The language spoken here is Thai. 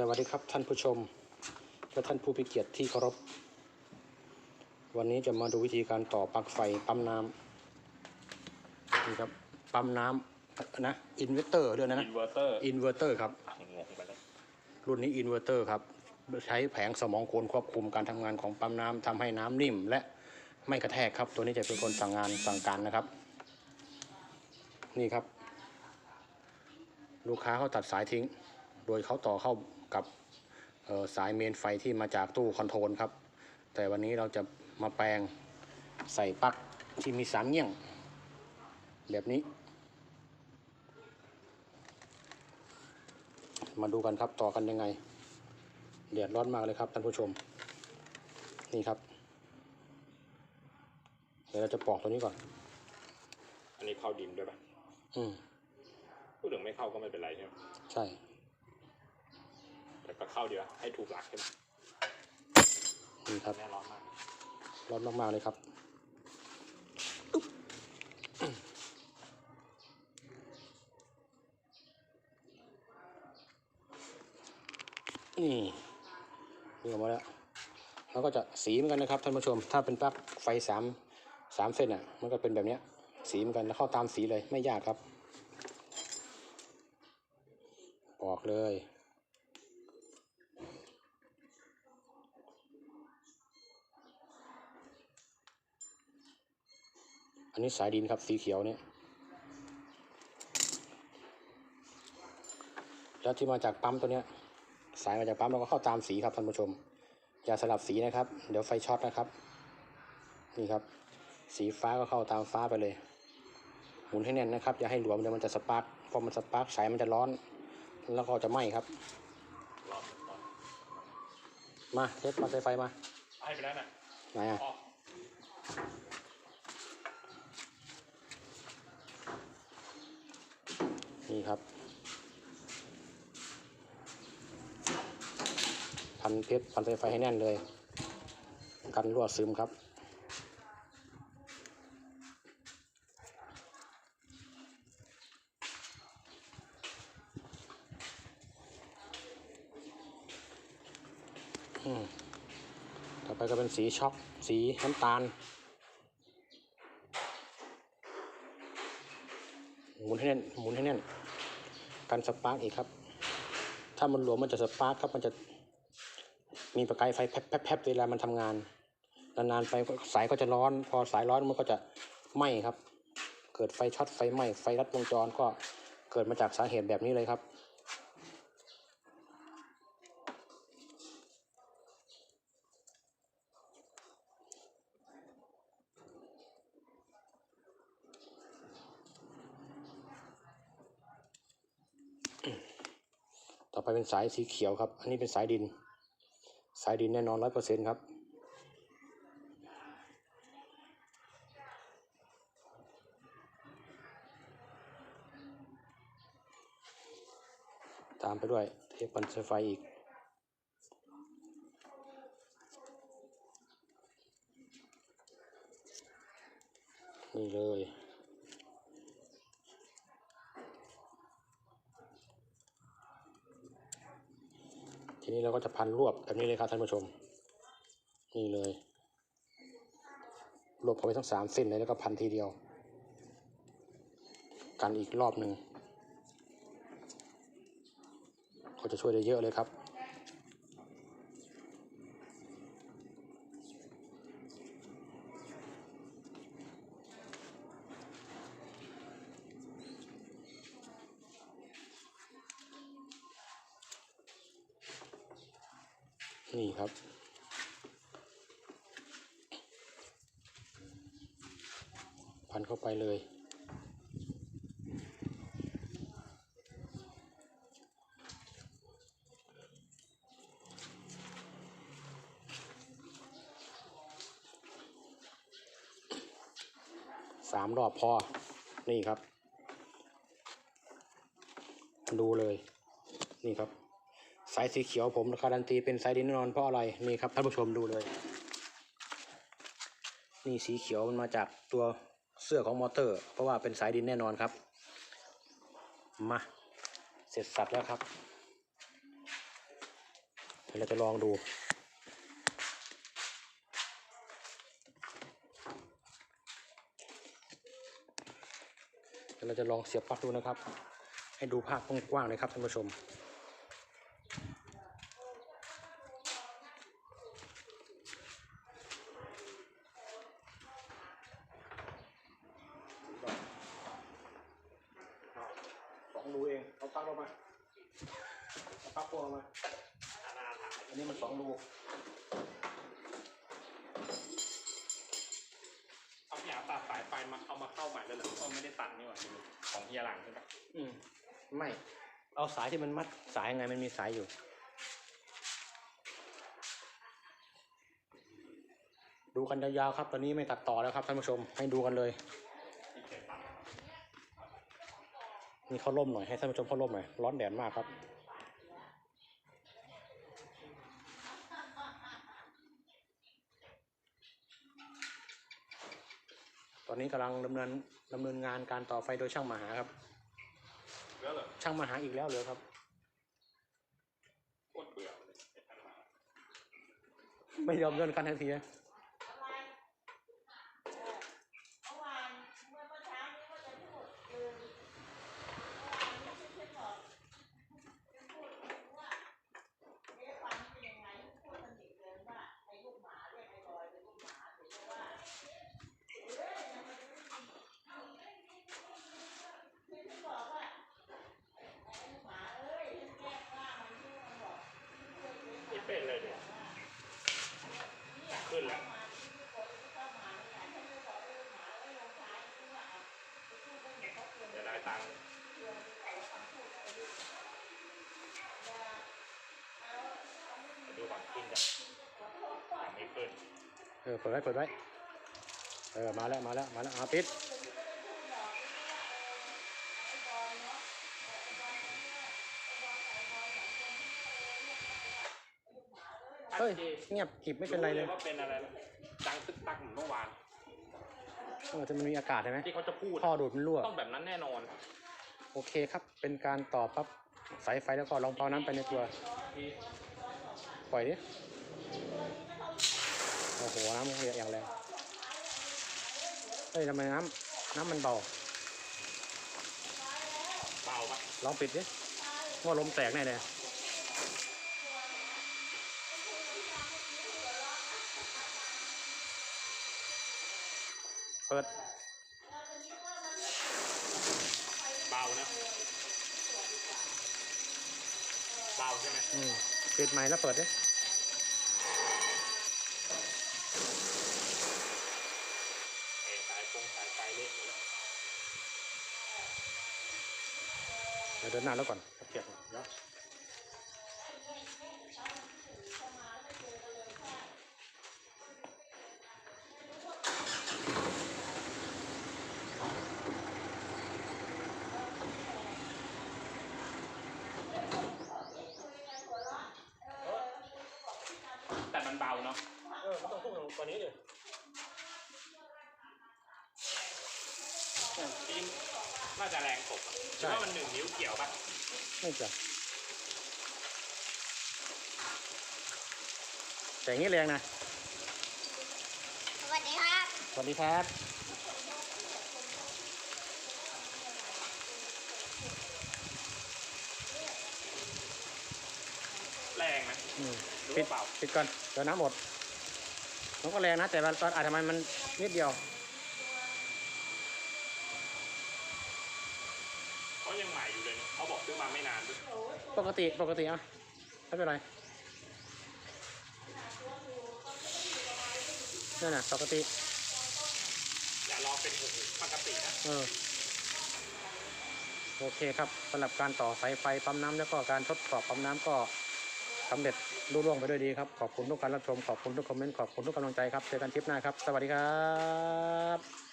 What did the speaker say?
สวัสดีครับท่านผู้ชม และท่านผู้พิเกียรติที่เคารพ วันนี้จะมาดูวิธีการต่อปลั๊กไฟปั๊มน้ำนี่ครับปั๊มน้ำนะอินเวอร์เตอร์ด้วยนะนะอินเวอร์เตอร์อินเวอร์เตอร์ครับงงไปเลยรุ่นนี้อินเวอร์เตอร์ครับ ใช้แผงสมองโคนควบคุมการทำงานของปั๊มน้ำทำให้น้ำนิ่ม และไม่กระแทกครับ ตัวนี้จะเป็นคนสั่งงานสั่งการนะครับ นี่ครับ ลูกค้าเขาตัดสายทิ้ง โดยเขาต่อเข้ากับเอ่อ สายเมนไฟที่มาจากตู้คอนโทรลครับ แต่วันนี้เราจะมาแปลงใส่ปลั๊กที่มีสามเงี้ยง แบบนี้ มาดูกันครับต่อกันยังไงเดือดร้อนมากเลยครับท่านผู้ชม นี่ครับ เดี๋ยวเราจะปอกตัวนี้ก่อน อันนี้เข้าดินด้วยป่ะอืมพูดถึงไม่เข้าก็ไม่เป็นไรใช่ไหมใช่ แต่ก็เข้าดีวะให้ถูกหลักใช่ไหมนี่ครับแน่ร้อนมากร้อนมากๆเลยครับนี่นี่ออกมาแล้วแล้วก็จะสีเหมือนกันนะครับท่านผู้ชม ถ้าเป็นปลั๊กไฟสามสามเส้นอะ มันก็เป็นแบบเนี้ยสีเหมือนกันแล้วเข้าตามสีเลยไม่ยากครับปอกเลย อันนี้สายดินครับสีเขียวเนี่ยแล้วที่มาจากปั๊มตัวเนี้ย สายมาจากปั๊มเราก็เข้าตามสีครับท่านผู้ชม อย่าสลับสีนะครับ เดี๋ยวไฟช็อตนะครับ นี่ครับ สีฟ้าก็เข้าตามฟ้าไปเลย หมุนให้แน่นนะครับ อย่าให้หลวมเดี๋ยวมันจะสปาร์กพอมันสปาร์กสายมันจะร้อน แล้วก็จะไหม้ครับร้อนร้อนมาเทสมาใส่ไฟมาให้ไปแล้วน่ะไหนอะ อ๋อ นี่ครับ พัน เพชรพันสายไฟให้แน่นเลย กันรั่วซึมครับต่อไปก็เป็นสีช็อกสีน้ำตาล หมุนให้แน่นหมุนให้แน่น กันสปาร์กอีกครับ ถ้ามันหลวมมันจะสปาร์กครับมันจะ มีประกายไฟแพบๆเวลามันทำงาน นานๆไปสายก็จะร้อน พอสายร้อนมันก็จะไหม้ครับ เกิดไฟช็อตไฟไหม้ไฟรัดวงจรก็เกิดมาจากสาเหตุแบบนี้เลยครับต่อไปเป็นสายสีเขียวครับ อันนี้เป็นสายดิน สายดินแน่นอนร้อยเปอร์เซ็นครับ ตามไปด้วยเทปบันไฟอีกนี่เลย ที นี้เราก็จะพันรวบแบบนี้เลยครับท่านผู้ชม นี่เลย รวบเข้าไปทั้งสามเส้นเลยแล้วก็พันทีเดียว กันอีกรอบหนึ่งก็จะช่วยได้เยอะเลยครับ นี่ครับ พันเข้าไปเลย สามรอบพอ นี่ครับ ดูเลย นี่ครับ สายสีเขียวผมการันตีเป็นสายดินแน่นอนเพราะอะไรนี่ครับท่านผู้ชมดูเลย นี่สีเขียวมันมาจากตัวเสื้อของมอเตอร์ เพราะว่าเป็นสายดินแน่นอนครับ มาเสร็จสับแล้วครับเราจะลองดูเราจะลองเสียบปลั๊กดูนะครับ ให้ดูภาพกว้างๆเลยครับท่านผู้ชม สองรูเองเอาปลั๊กลงมาเอาปลั๊กพวงลงมา อันนี้มันสองรูเอาพี่อาตัดสายไฟมาเอามาเข้าใหม่แล้วเหรอเอาไม่ได้ตัดนี่หว่าของเฮียหลังใช่ปะอืมไม่ เอาสายที่มันมัดสายยังไงมันมีสายอยู่ดูกันยาวๆครับ ตอนนี้ไม่ตัดต่อแล้วครับท่านผู้ชม ให้ดูกันเลย ที่เกียจตัด นี่เขาร่มหน่อยให้ท่านผู้ชมเขาร่มหน่อยร้อนแดดมากครับตอนนี้กำลังดำเนินดำเนินงานการต่อไฟโดยช่างมหาครับแล้วเหรอช่างมหาอีกแล้วเลยครับโคตรเบื่อเลยไอ้ท่านมาไม่ยอมเลื่อนกันทันทีนะ เมื่อวานเมื่อเมื่อเช้านี้ว่าจะพูดเออเมื่อวานนี้เพื่อนๆบอกจะพูดว่าเอ๊ะฟันเป็นยังไงพูดสนิทเลยว่าไอ้ลูกหมาเรียกไอ้บอยเป็นลูกหมาถึงจะว่าเอ้ยมันไม่มีเพื่อนๆบอกว่าไอ้ไอ้ลูกหมาเอ้ยแก้กล้ามันชื่อมันบอก ไม่เป็นเลยเนี่ย เนี่ย ขึ้นแล้ว มาที่ที่คนที่เข้ามาเนี่ยฉันเลยบอกเออหมาเอ้ยลงท้ายที่ว่าเอาไปพูดเรื่องเดี๋ยวเขาเตือน เดี๋ยวได้ตังค์ เตือนแต่ว่าคำพูดอะไรลูกอย่าเอาเอาไม่มี ดูก่อนขึ้นจะยังไม่ขึ้น เออเปิดไว้เปิดไว้เออมาแล้วมาแล้วมาแล้วอาปิดเฮ้ยเงียบกริบไม่เป็นไรเลยว่าเป็นอะไรนะดังตึกตักเหมือนเมื่อวานเออจะมันมีอากาศใช่ไหมที่เขาจะพูดท่อดูดมันรั่วต้องแบบนั้นแน่นอน โอเคครับ เป็นการต่อปั๊บสายไฟแล้วก็ลองเปาน้ำไปในตัว ปล่อยดิ โอ้โห น้ำเรียอย่างแรงเฮ้ยทำไมน้ำน้ำมันเบา เบาปะลองปิดดิว่าลมแตกแน่เลยเปิด เบานะ เบาใช่ไหมอืมปิดใหม่แล้วเปิดดิ เองสายฟงสายไฟเละหมดแล้ว เดี๋ยวเดินหน้าแล้วก่อนเก็บ น่าจะแรงตกอะคิดว่ามันหนึ่งนิ้วเกี่ยวปะไม่จ้ะแต่อย่างนี้แรงนะสวัสดีครับ สวัสดีครับ แรงนะอืมหรือปิดว่าเปล่าปิดก่อนเดี๋ยวน้ำหมดมันก็แรงนะ แต่มันตอนอาจจะมันมันนิดเดียว เขายังใหม่อยู่เลยเนี่ยเขาบอก ซื้อมาไม่นานด้วยปกติปกติอะไม่เป็นไรนั่นน่ะปกติ อย่ารอเป็นโอ้โหปกตินะเออโอเคครับสำหรับการต่อสายไฟปั๊มน้ำแล้วก็การทดสอบปั๊มน้ำก็สำเร็จรุ่ร่วงไปด้วยดีครับ ขอบคุณทุกการรับชม ขอบคุณทุกคอมเมนต์ ขอบคุณทุกกำลังใจครับ เจอกันคลิปหน้าครับ สวัสดีครับ